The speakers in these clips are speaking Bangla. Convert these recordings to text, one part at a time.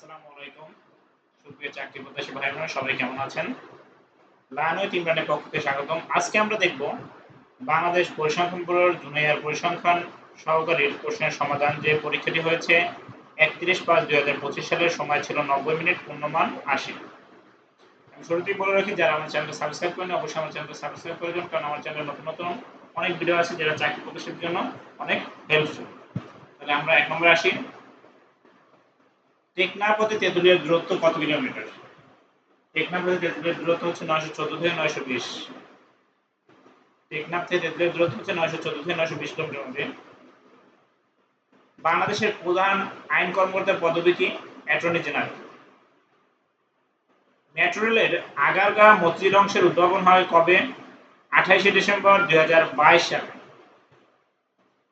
আসসালামু আলাইকুম। সুপ্রিয় চাকরি প্রত্যাশী ভাই বোনেরা, সবাই কেমন আছেন? লায়নয় তিনবারের পক্ষ থেকে স্বাগতম। আজকে আমরা দেখব বাংলাদেশ পরিসংখ্যান ব্যুরোর জুনিয়র পরিসংখ্যান সহকারীর প্রশ্নের সমাধান যে পরীক্ষাটি হয়েছে, একত্রিশ পাঁচ দুই হাজার পঁচিশ সালের সময় ছিল নব্বই মিনিট, পূর্ণমান আশি। আমি শুরুতেই বলে রাখি, যারা আমার চ্যানেলটা সাবস্ক্রাইব করেন অবশ্যই আমার চ্যানেলটা সাবস্ক্রাইব করে দেন কারণ আমার চ্যানেলে নতুন নতুন অনেক ভিডিও আছে যেটা চাকরি প্রত্যাশীর জন্য অনেক হেল্পফুল তাহলে আমরা এক নম্বরে আসি। টেকনাফ হতে তেঁতুলিয়ার দূরত্ব কত কিলোমিটার? টেকনাফ হতে তেঁতুলিয়ার দূরত্ব হচ্ছে নয়শো চোদ্দ থেকে নয়শো বিশ। টেকনাফ থেকে তেঁতুলিয়ার দূরত্ব হচ্ছে নয়শো চোদ্দ থেকে নয়শো বিশ কিলোমিটার। মধ্যে বাংলাদেশের প্রধান আইন কর্মকর্তার পদবি কি? Attorney general. মেট্রো রেলের আগারগাঁ মসজিদ অংশের উদ্ভাবন হয় কবে? আঠাইশে ডিসেম্বর দুই হাজার বাইশ সালে।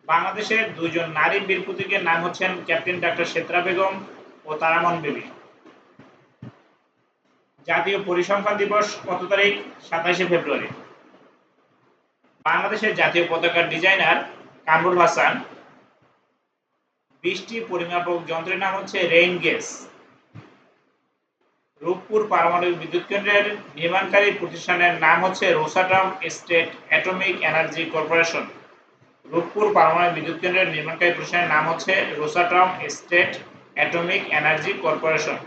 বাংলাদেশের দুইজন নারী বীর প্রতীকের নাম হচ্ছেন ক্যাপ্টেন ডাক্তার সেত্রা বেগম। ও তারামন বেবি। জাতীয় পরিসংখ্যান দিবস কত তারিখ? সাতাশে ফেব্রুয়ারি। বাংলাদেশের জাতীয় পতাকার ডিজাইনার কামরুল হাসান। বৃষ্টি পরিমাপক যন্ত্রের নাম হচ্ছে রেইন গেস রূপপুর পারমাণবিক বিদ্যুৎ কেন্দ্রের নির্মাণকারী প্রতিষ্ঠানের নাম হচ্ছে Rosatom state atomic energy corporation. Rooppur পারমাণবিক বিদ্যুৎ কেন্দ্রের নির্মাণকারী প্রতিষ্ঠানের নাম হচ্ছে Rosatom state atomic energy corporation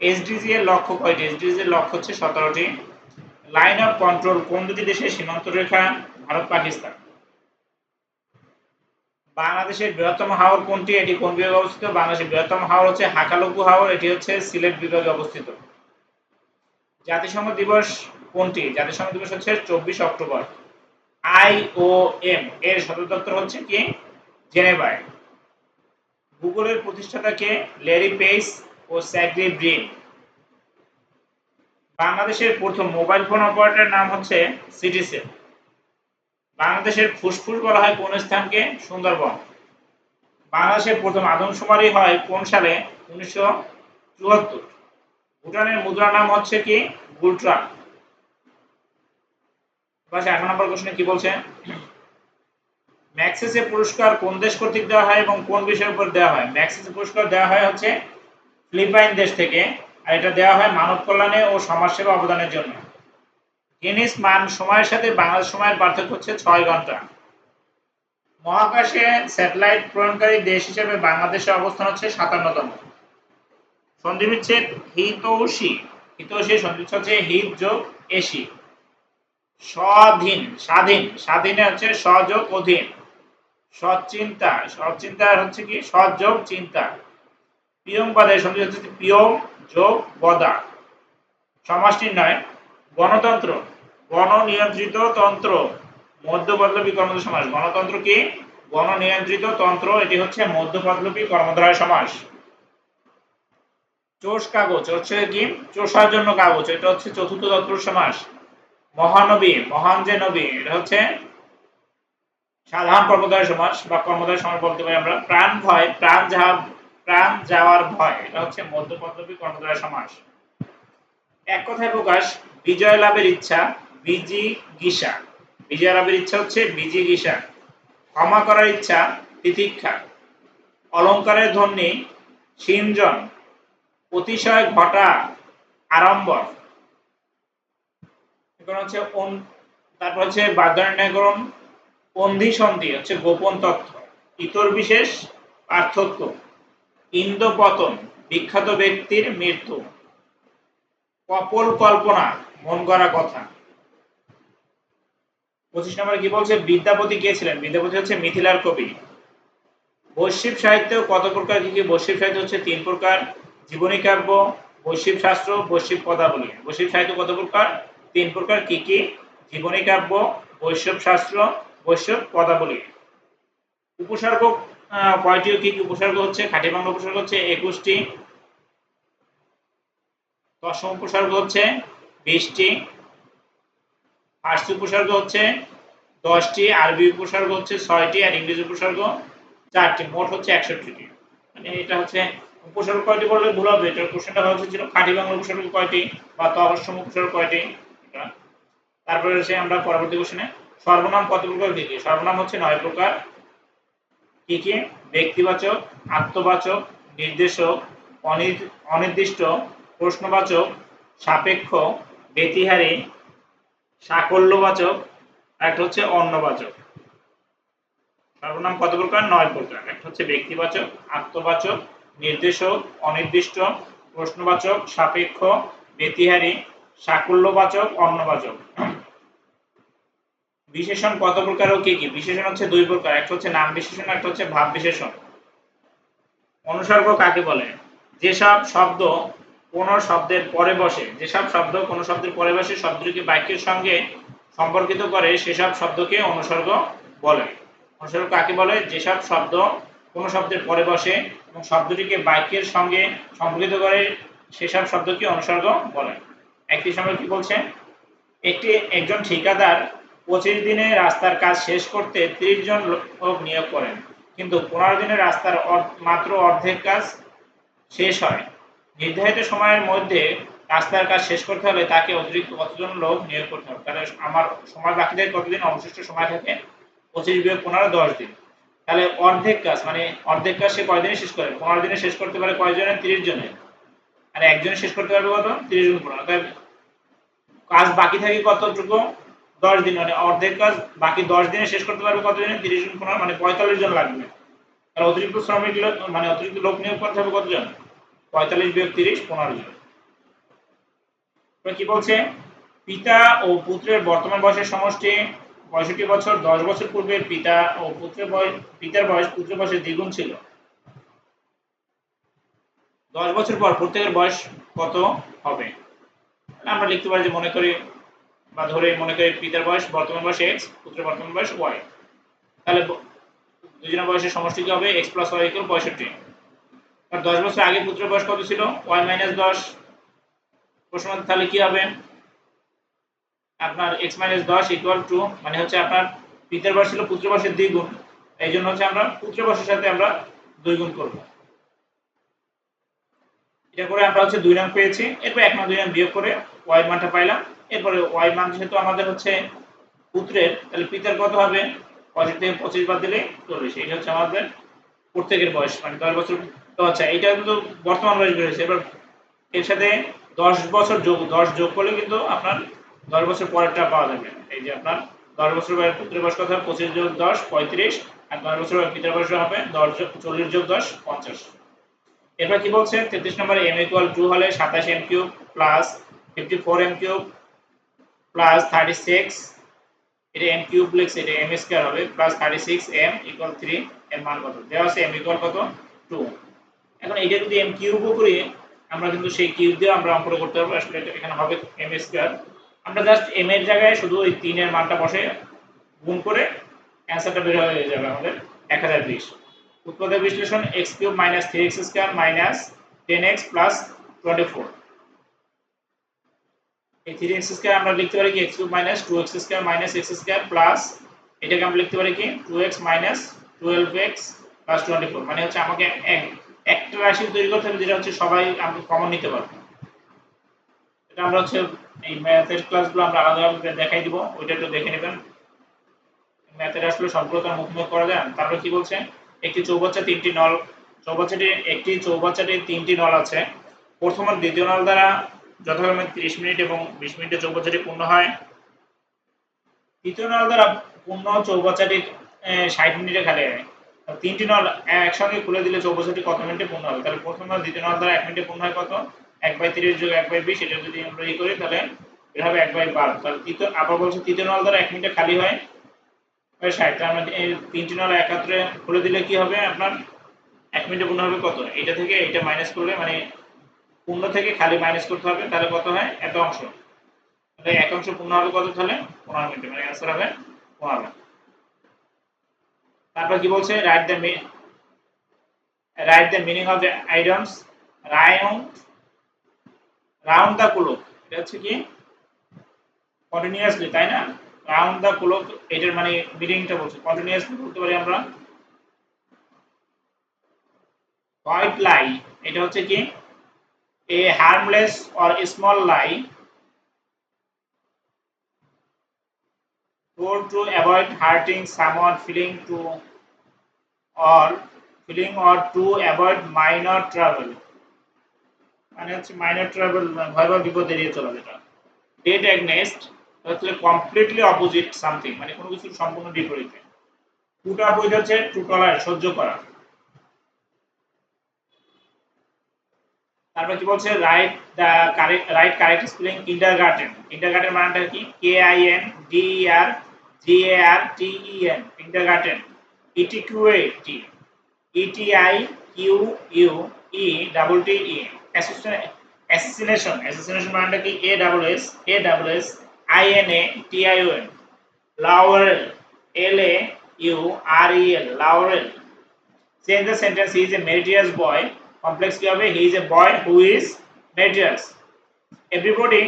SDG এর লক্ষ্য কয়টি? এসডিজি এর লক্ষ্য হচ্ছে সতেরোটি। লাইন অফ কন্ট্রোল কোন দুটি দেশের সীমান্ত রেখা? ভারত, পাকিস্তান। বাংলাদেশের বৃহত্তম হাওর কোনটি? এটি কোন বিভাগে অবস্থিত? বাংলাদেশের বৃহত্তম হাওর হচ্ছে হাকালুকু হাওর। এটি হচ্ছে সিলেট বিভাগে অবস্থিত। জাতিসংঘ দিবস কোনটি? জাতিসংঘ দিবস হচ্ছে চব্বিশ অক্টোবর। আইওএম এর সদর দপ্তর হচ্ছে কি? জেনেভায়। গুগলের প্রতিষ্ঠাতা কে ল্যারি পেইস ও স্যাগ্রি ব্রিন। বাংলাদেশের প্রথম মোবাইল ফোন অপারেটরের নাম হচ্ছে সিটিসেল বাংলাদেশের ফুসফুস বলা হয় কোন স্থানকে? সুন্দরবন। বাংলাদেশের প্রথম আদমশুমারি হয় কোন সালে? উনিশশো চুয়াত্তর। ভুটানের মুদ্রা নাম হচ্ছে কি? গুলট্রা এক নম্বর কোশ্চেনে কি বলছে? ম্যাক্সেসে পুরস্কার কোন দেশ কর্তৃক দেওয়া হয় এবং কোন বিষয়ের উপর দেওয়া হয়? ম্যাক্সেসে পুরস্কার দেওয়া হয় হচ্ছে ফিলিপাইন দেশ থেকে আর এটা দেওয়া হয় মানব কল্যাণে ও সমাজসেবা অবদানের জন্য। গিনিস মান সময়ের সাথে বাংলাদেশ সময়ের পার্থক্য হচ্ছে ছয় ঘণ্টা। মহাকাশে স্যাটেলাইট প্রেরণকারী দেশ হিসেবে বাংলাদেশের অবস্থান হচ্ছে সাতান্নতম। সন্ধি বিচ্ছেদ হিতৌষী। হিতৌষী সন্ধি হচ্ছে হিত যোগ এসি। স্বাধীন স্বাধীন। স্বাধীনে হচ্ছে স্বযোগ অধীন। সচিন্তা সচিন্তা হচ্ছে কি? সযোগ চিন্তা। পিয়ম পদের সন্ধি হচ্ছে পিয়ম যোগ, বদা। সমাজ নির্ণয় গণতন্ত্র। গণনিয়ন্ত্রিত তন্ত্র। মধ্যপদলপী কর্মধারয় সমাস গণতন্ত্র কি? গণনিয়ন্ত্রিত তন্ত্র। এটি হচ্ছে মধ্যপদলপী কর্মধারয় সমাস চোষ কাগজ। হচ্ছে কি? চোষার জন্য কাগজ। এটা হচ্ছে চতুর্থ তৎপুরুষ সমাস মহানবী, মহান যে নবী, এটা হচ্ছে সাধারণ কর্মধারয় সমাস বা কর্মধারয় সমাস বলতে পারি আমরা। প্রাণ ভয়, প্রাণ যাওয়া প্রাণ যাওয়ার ভয়, এটা হচ্ছে মধ্যপদলপী কর্মধারয় সমাস। এক কথায় প্রকাশ, বিজয় লাভের ইচ্ছা, বিজি গিসা। বিজয় লাভের ইচ্ছা হচ্ছে বিজি গিসা। ক্ষমা করার ইচ্ছা, তিতিক্ষা। অলঙ্কারের ধ্বনি সিনজন অতিশয় ঘটা, আড়ম্বর। এখন হচ্ছে তারপর হচ্ছে বাগদারণ্যকরণ অন্ধি সন্ধি হচ্ছে গোপন তথ্য, ইতর বিশেষ পার্থক্য, ইন্দ্রপতন, বিখ্যাত ব্যক্তির মৃত্যু, কপল কল্পনা, মন করা কথা। পঁচিশ নম্বরে কি বলছে? বিদ্যাপতি কে ছিলেন? বিদ্যাপতি হচ্ছে মিথিলার কবি। বৈশ্বিক সাহিত্য কত প্রকার কি কি বৈশ্বিক সাহিত্য হচ্ছে? তিন প্রকার, জীবনী কাব্য, বৈশ্বিক শাস্ত্র, বৈশ্বিক পদাবলী। বৈশ্বিক সাহিত্য কত প্রকার? তিন প্রকার কি কি? জীবনী কাব্য, বৈশ্বিক শাস্ত্র বৈশ্বিক পদাবলী। উপসর্গ কয়টি কি কি উপসর্গ হচ্ছে খাঁটি বাংলা উপসর্গ হচ্ছে, একুশটি। দশম উপসর্গ হচ্ছে, বিশটি। ফার্সি উপসর্গ হচ্ছে, দশটি। আরবি উপসর্গ হচ্ছে, ছয়টি আর ইংরেজি উপসর্গ চারটি। মোট হচ্ছে একষট্টিটি। মানে এটা হচ্ছে উপসর্গ কয়টি বললে ভুল হবে? এটার কোশ্চেনটা হচ্ছে ছিল খাঁটি বাংলা উপসর্গ কয়টি বা তহস্যম উপসর্গ কয়টি? তারপরে হচ্ছে আমরা পরবর্তী কোশ্চেনে সর্বনাম কত প্রকার কি কি সর্বনাম হচ্ছে নয় প্রকার। কি কি? ব্যক্তিবাচক, আত্মবাচক, নির্দেশক অনির্দিষ্ট, প্রশ্নবাচক, সাপেক্ষ, ব্যতিহারী, সাকল্যবাচক, একটা হচ্ছে অন্যবাচক। সর্বনাম কত প্রকার? নয় প্রকার। একটা হচ্ছে ব্যক্তিবাচক, আত্মবাচক, নির্দেশক, অনির্দিষ্ট, প্রশ্নবাচক, সাপেক্ষ, ব্যতিহারী, সাকল্যবাচক, অন্যবাচক। বিশেষণ কত প্রকার ও কি কি? বিশেষণ হচ্ছে দুই প্রকার, একটা হচ্ছে নাম বিশেষণ, একটা হচ্ছে ভাব বিশেষণ। অনুসর্গ কাকে বলে? যেসব শব্দ কোন শব্দের পরে বসে, যেসব শব্দ কোন শব্দের পরে বসে শব্দটিকে বাক্যের সঙ্গে সম্পর্কিত করে, সেসব শব্দকে অনুসর্গ বলে। অনুসর্গ কাকে বলে? যেসব শব্দ কোন শব্দের পরে বসে এবং শব্দটিকে বাক্যের সঙ্গে সম্পর্কিত করে, সেসব শব্দকে অনুসর্গ বলে। একটি সময় কি বলছে? একটি, একজন ঠিকাদার পঁচিশ দিনে রাস্তার কাজ শেষ করতে ত্রিশ জন লোক নিয়োগ করেন। কিন্তু পনেরো দিনে রাস্তার মাত্র অর্ধেক কাজ শেষ হয়। নির্ধারিত সময়ের মধ্যে রাস্তার কাজ শেষ করতে হলে তাকে অতিরিক্ত কতজন লোক নিয়োগ করতে হবে? তাহলে আমার, সময় বাকি থাকে কতদিন? অবশিষ্ট সময় থাকে পঁচিশ বিয়োগ পনেরো, দশ দিন। তাহলে অর্ধেক কাজ মানে অর্ধেক কাজ সে কয়দিনে শেষ করে? পনেরো দিনে শেষ করতে পারে কয়জনে? তিরিশ জনে। আর একজনে শেষ করতে পারবে কত? তিরিশ জন পনেরো। কাজ বাকি থাকে কতটুকু? দশ দিন মানে অর্ধেক কাজ, বাকি দশ দিনে শেষ করতে পারবে কত দিনে তিরিশ জন, পনেরো মানে পঁয়তাল্লিশ জন লাগবে। আর অতিরিক্ত শ্রমিক মানে অতিরিক্ত লোক নিয়োগ করতে হবে কতজন পঁয়তাল্লিশ বিয়োগ তিরিশ, পনেরো জন। কি বলছে? পিতা ও পুত্রের বর্তমান বয়সের সমষ্টি পঁয়ষট্টি বছর, দশ বছর পূর্বে পিতা ও পুত্রের বয়স পিতার বয়স পুত্রের বয়সের দ্বিগুণ ছিল। দশ বছর পর প্রত্যেকের বয়স কত হবে? আমরা লিখতে পারি যে মনে করি বা ধরে মনে করি পিতার বয়স, বর্তমান বয়স এক্স পুত্রের বর্তমান বয়স ওয়াই তাহলে দুজনের বয়সের সমষ্টি কি হবে? এক্স প্লাস ওয়াই ইকুয়াল পঁয়ষট্টি। আর দশ বছর আগে পুত্রের বয়স কত ছিল? ওয়াই মাইনাস দশ। প্রশ্ন, তাহলে কি হবে? আপনার এক্স মাইনাস দশ ইকুয়াল টু মানে হচ্ছে আপনার পিতার বয়স ছিল পুত্রের বয়সের দ্বিগুণ। এই জন্য হচ্ছে আমরা পুত্রের বয়সের সাথে আমরা দুই গুণ করব। এটা করে আমরা হচ্ছে দুই নং পেয়েছি। এরপর এক নং দুই নং বিয়োগ করে ওয়াই মানটা পাইলাম। এরপরে ওয়াই মান যেহেতু আমাদের হচ্ছে পুত্রের, তাহলে পিতার কত হবে? পঁচিশ থেকে পঁচিশ বাদ দিলে চল্লিশ। এটা হচ্ছে আমাদের প্রত্যেকের বয়স মানে দশ বছর। তো আচ্ছা এটা কিন্তু বর্তমান বয়স বেড়েছে। এবার এর সাথে দশ বছর যোগ, দশ যোগ করলে কিন্তু আপনার দশ বছর পরেরটা পাওয়া যাবে। এই যে আপনার দশ বছর বয়স, পুত্রের বয়স কত হবে? পঁচিশ যোগ দশ, পঁয়ত্রিশ। আর দশ বছর পিতার বয়স হবে দশ চল্লিশ যোগ দশ, পঞ্চাশ। এরপর কি বলছে? তেত্রিশ নম্বরে এম ইকুয়াল টু হলে সাতাশ M cube plus fifty four M cube plus thirty six এটা এম কিউব লিখছে এটা এম স্কোয়ার হবে plus thirty six M equal three এর মান কত? দেওয়া আছে এম ইকুয়াল কত? টু এখন এটা যদি এম কিউবও করি, আমরা কিন্তু সেই কিউব দিয়ে আমরা অঙ্কটা করতে পারব, আসলে এখানে হবে এম স্কোয়ার আমরা জাস্ট এম এর জায়গায় শুধু ওই তিনের মানটা বসে গুণ করে অ্যান্সারটা বের হয়ে যাবে আমাদের এক হাজার বিশ। উৎপাদক বিশ্লেষণ X cube minus three X square minus ten X plus twenty four এই থ্রি এক্স স্কোয়ার আমরা লিখতে পারি কি X cube minus two X square minus X square plus এটাকে আমরা লিখতে পারি কি two X minus twelve X plus twenty four মানে হচ্ছে আমাকে এক- একটা রাশি তৈরি করতে হবে যেটা হচ্ছে সবাই আমরা কমন নিতে পারব। এটা আমরা হচ্ছে এই ম্যাথের ক্লাসগুলো আমরা আলাদাভাবে দেখাই দিব, ওইটা একটু দেখে নেবেন। ম্যাথের আসলে আর মুখোমুখি করা যায়। তারপরে কি বলছে? একটি চৌবাচ্চা, তিনটি নল। চৌবাচ্চাটি একটি চৌবাচ্চাটির তিনটি নল আছে। প্রথম আর দ্বিতীয় নল দ্বারা যথাক্রমে তিরিশ মিনিট এবং বিশ মিনিটে চৌবাচ্চাটি পূর্ণ হয়। তৃতীয় নল দ্বারা পূর্ণ চৌবাচ্চাটি ষাট মিনিটে খালি হয়। তিনটি নল একসঙ্গে খুলে দিলে চৌবাচ্চাটি কত মিনিটে পূর্ণ হবে? তাহলে প্রথম নল দ্বিতীয় নল দ্বারা এক মিনিটে পূর্ণ হয় কত? এক বাই তিরিশ যোগ এক বাই বিশ, এটা যদি আমরা ই করি তাহলে এটা হবে এক বাই বারো। তাহলে তৃতীয়, আবার বলছে তৃতীয় নল দ্বারা এক মিনিটে খালি হয়। ষাট তার মানে তিনটি নল একাত্রে খুলে দিলে কি হবে আপনার? এক মিনিটে পূর্ণ হবে কত? এটা থেকে এটা মাইনাস করলে মানে পূর্ণ থেকে খালি মাইনাস করতে হবে, তাহলে কত হয়? এত অংশ। তাহলে এক অংশ পূর্ণ হবে কত তাহলে? পনেরো মিনিটে মানে অ্যান্সার হবে পনেরো তারপর কি বলছে? Write the write the meaning of the items round round the clock এটা হচ্ছে কি? কন্টিনিউয়াসলি তাই না? রাউন্ড দ্য ক্লক এটার মানে মিনিংটা বলছে। কন্টিনিউয়াসলি বলতে পারি আমরা। হোয়াইট লাই এটা হচ্ছে কি? A harmless or small lie told to avoid hurting someone, feeling to or, feeling or to avoid minor trouble মানে হচ্ছে মাইনর ট্রাভেল ভয়াবহ বিপদ এড়িয়ে চলা যেটা। ডেট অ্যাগনেস্ট হচ্ছে কমপ্লিটলি অপোজিট সামথিং মানে কোনো কিছুর সম্পূর্ণ বিপরীতে আপ উইথ হচ্ছে টু টলার সহ্য করা। তারপর কি বলছে? Write correct write correct spelling kindergarten kindergarten মানেটা কি? K I N D R G A R T E N kindergarten E T Q A T E T I Q U E double T E association association মানেটা কি? A double S A double S I N A T I N laurel L A U R E L laurel change the sentence he is a meritorious boy complex কি হবে he is a boy who is meritorious everybody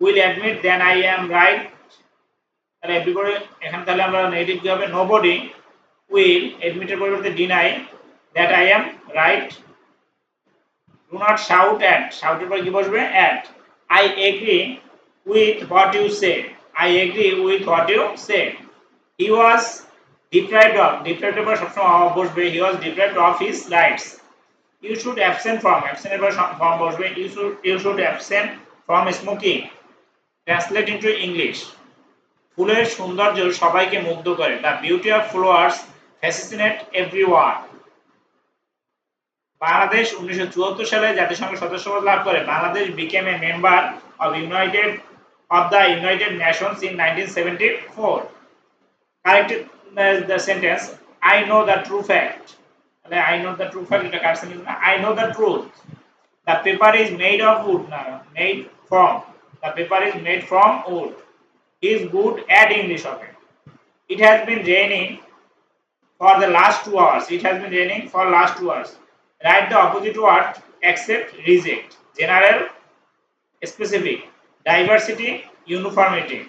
will admit then I am right তাহলে এভরিবডি এখানে তাহলে আমরা নেগেটিভ কি হবে? নোবডি উইল অ্যাডমিটের পরিবর্তে deny that I am right do not shout at শাউটের পর কি বসবে? At I agree with what you say I agree with what you say he was deprived of, deprived এর সবসময় বসবে। He was deprived of his rights. You should abstain from পর from বসবে। You should you should abstain from smoking translate into english ফুলের সৌন্দর্য সবাইকে মুগ্ধ করে। The beauty of flowers fascinate everyone Bangladesh উনিশশো চুয়াত্তর সালে জাতিসংঘ সদস্যপদ লাভ করে। Bangladesh became a member of United of the United Nations in 1974. Correct uh, the sentence I know the true fact. I know the true fact. I know the truth. The paper is made of wood. Made from. The paper is made from wood. Is good at English of it. It has been raining for the last two hours. It has been raining for last two hours. Write the opposite word except reject. General, specific. Diversity, uniformity.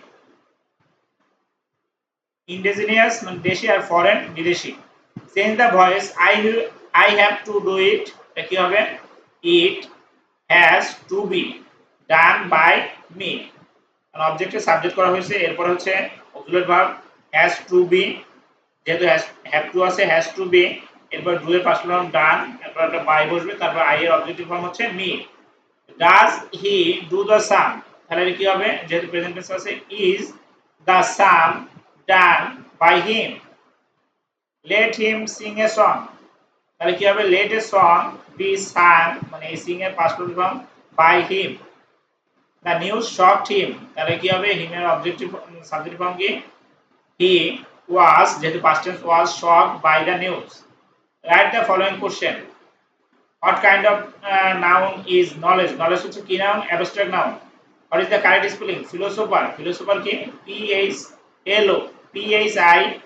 Indigenous মানে দেশি আর ফরেন বিদেশি। Change the voice I I have to do it কি হবে? It has to be done by me অবজেক্টে subject করা হয়েছে, এরপর হচ্ছে absolute verb has to be যেহেতু হ্যাভ টু আছে হ্যাজ টু বি এরপর ডু এর পাশে ডান এরপর একটা বাই বসবে, তারপর আই এর অবজেক্টিভ ফর্ম হচ্ছে me does he do the sum তাহলে কি হবে যেহেতু প্রেজেন্ট টেন্স আছে is the sum done by him let him sing a song তাহলে কি হবে let a song be sung মানে এই sing এর past perfect form by him the news shocked him তাহলে কি হবে him এর objective subject form কি he was যেহেতু past tense was shocked by the news write the following question what kind of uh, noun is knowledge knowledge হচ্ছে কি noun abstract noun what is the correct spelling philosopher philosopher কি p h L O P H I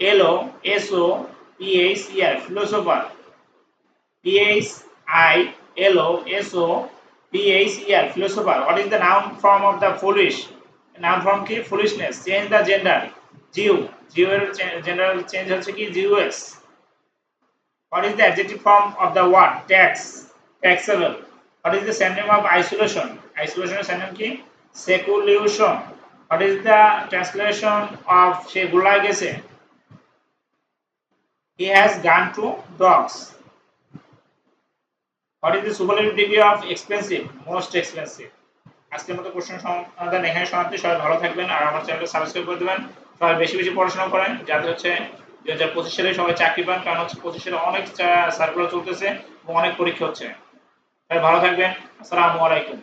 L O S O P H E R philosopher P H I L O S O P H E R philosopher what is the noun form of the foolish noun form কি foolishness change the gender Jew Jew gender change হচ্ছে কি Jews what is the adjective form of the word tax taxable what is the synonym of isolation isolation এর synonym কি? seclusion what is the translation of সে গেছে? He has gone to dogs. What is the superlative degree of expensive? Most expensive. আজকের মতো কোশ্চেন সমাধান এখানে সমাপ্তি। সবাই ভালো থাকবেন আর আমার চ্যানেলটা সাবস্ক্রাইব করে দেবেন। সবাই বেশি বেশি পড়াশোনা করেন। যাতে হচ্ছে দুই হাজার পঁচিশ সালে সবাই চাকরি পান, কারণ হচ্ছে পঁচিশ সালে অনেক সার্কুলার চলতেছে এবং অনেক পরীক্ষা হচ্ছে। সবাই ভালো থাকবেন। আসসালামু আলাইকুম।